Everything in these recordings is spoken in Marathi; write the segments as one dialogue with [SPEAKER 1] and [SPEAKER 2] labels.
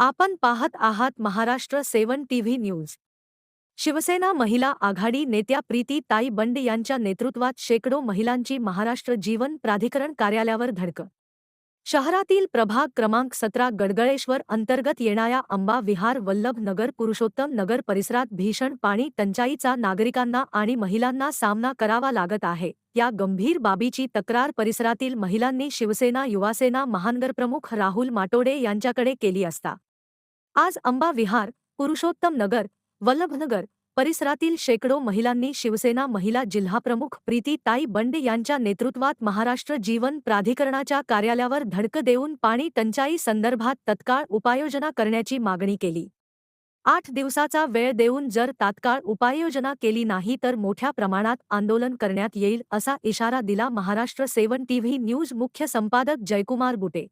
[SPEAKER 1] आपण पाहत आहात Maharashtra seven TV news. Shiv Sena महिला आघाडी नेत्या प्रीती ताई बंड यांच्या नेतृत्वात शेकडो महिलांची महाराष्ट्र जीवन प्राधिकरण कार्यालयावर धडक. शहरातील प्रभाग क्रमांक सतरा गडगळेश्वर अंतर्गत येणाऱ्या अंबा विहार वल्लभ नगर पुरुषोत्तम नगर परिसरात भीषण पाणी टंचाईचा नागरिकांना आणि महिलांना सामना करावा लागत आहे. या गंभीर बाबीची तक्रार परिसरातील महिलांनी शिवसेना युवासेना महानगरप्रमुख राहुल माटोडे यांच्याकडे केली असता. आज अंबा विहार पुरुषोत्तम नगर वल्लभनगर परिसरातील शेकडो महिलांनी शिवसेना महिला जिल्हाप्रमुख प्रीती ताई बंडे यांच्या नेतृत्वात महाराष्ट्र जीवन प्राधिकरणाच्या कार्यालयावर धडक देऊन पाणी टंचाई संदर्भात तत्काळ उपाययोजना करण्याची मागणी केली. आठ दिवसाचा वेळ देऊन जर तात्काळ उपाययोजना केली नाही तर मोठ्या प्रमाणात आंदोलन करण्यात येईल असा इशारा दिला महाराष्ट्र सेवन टीव्ही न्यूज मुख्य संपादक जयकुमार बुटे.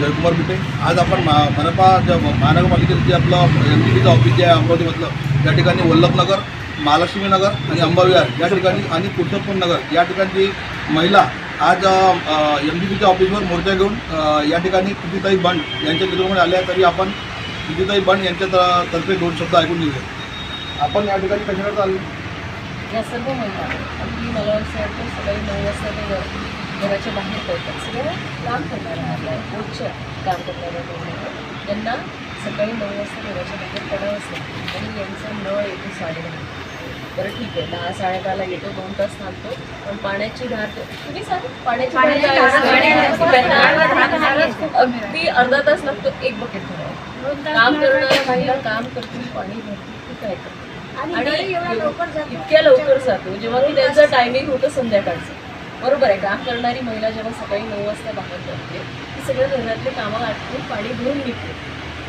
[SPEAKER 2] जयकुमार बिटे आज आपण मा मनपा ज्या महानगरपालिकेचं जे आपलं एम टी डीचं ऑफिस जे आहे अमरावतीमधलं त्या ठिकाणी वल्लभनगर महालक्ष्मी नगर आणि अंबाविहार या ठिकाणी आणि पुरुषोत्तम नगर या ठिकाणची महिला आज एम डी बीच्या ऑफिसवर मोर्चा घेऊन या ठिकाणी कितीताई बंड यांच्या नेतृत्वामध्ये आल्या तरी आपण कितीताई बंड यांच्या त- तर्फे दोन शब्द ऐकून घेऊया. आपण या ठिकाणी कशाकडे चालू
[SPEAKER 3] या सर्व महिला मला असं वाटतं सगळी महिला वाजता घराच्या बाहेर पडतात. सगळ्या काम करणाऱ्या आपल्या रोजच्या काम करणाऱ्या महिला यांना सकाळी नऊ वाजता घराच्या बाहेर पडावंच लागतं. आणि यांचा नळ येतो साडेदहा बरं ठीक आहे दहा साडेदहाला येतो दोन तास थांबतो. पण पाण्याची धार तुम्ही सांगा पाण्याची? अगदी अर्धा तास लागतो एक बकेट भरायला. काम करणाऱ्या महिला काम करतील पाणी भरतील की काय करतील आणि इतक्या लवकर जातो जेव्हा की त्यांचं टायमिंग होतं संध्याकाळचं. बरोबर आहे काम करणारी महिला जेव्हा सकाळी नऊ वाजता बाहेर पडते ती सगळ्या घरातले कामं आटपून पाणी भरून निघते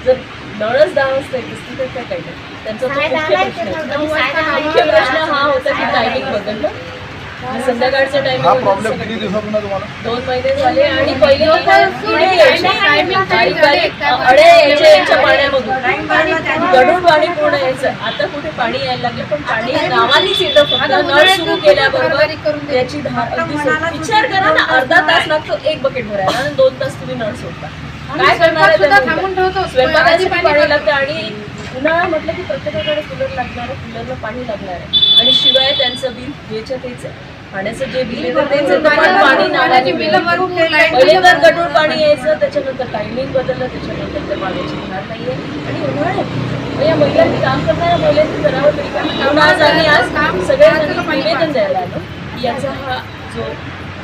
[SPEAKER 3] जर नळच दहा वाजता येत असती तर काय काय नाही. त्यांचा तो मुख्य प्रश्न आहे. मुख्य प्रश्न हा होता की टायमिंग बदललं संध्याकाळचं
[SPEAKER 2] हा
[SPEAKER 3] टायमिंग
[SPEAKER 2] प्रॉब्लेम किती दिवसापासून आहे तुम्हाला
[SPEAKER 3] दोन महिने झाले आणि पहिले अडे यांच्या पाणी पूर्ण यायचं. आता कुठे पाणी यायला लागलं? पण पाणी नावानेच येतं फक्त नळ सुरू केल्याबरोबर त्याची धार अगदी विचार करा ना अर्धा तास लागतो एक बकेट भरायला आणि दोन तास तुम्ही नळ सोडता. काय करणार आहे त्या पाणी लागतं आणि उन्हाळा म्हटलं की प्रत्येकाकडे कूलर लागणार आहे कूलरला पाणी लागणार आहे. आणि शिवाय त्यांचं बिल तेच आहे. पाण्याचं जे बिल येतं तेच येतं पण पाणी नावाने बिल पहिले तर गढूळ पाणी यायचं त्याच्यानंतर टायमिंग बदललं त्याच्यानंतर त्या पाण्याची धार नाहीये. आणि उन्हाळ्यात या महिलांनी काम करणाऱ्या महिलांनी करावं तरी काय म्हणून आज आम्ही आज सगळ्यांनी निवेदन द्यायला आलो. की याचा हा जो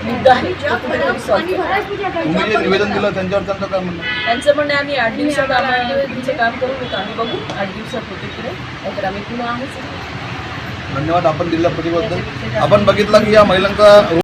[SPEAKER 3] मुद्दा आहे तो कुठेतरी सॉल्व्ह करा.
[SPEAKER 2] तुम्ही जे निवेदन दिलं त्यांच्यावर त्यांचं काय म्हणणं
[SPEAKER 3] त्यांचं म्हणणं आहे, आम्ही आठ दिवसात आम्हाला तुमचं काम करू नका आम्ही बघू आठ दिवसात होते पुढे नाहीतर आम्ही पुन्हा आहोत.
[SPEAKER 2] धन्यवाद आपण दिलेल्या प्रतिबद्दल. आपण बघितलं की या महिलांचा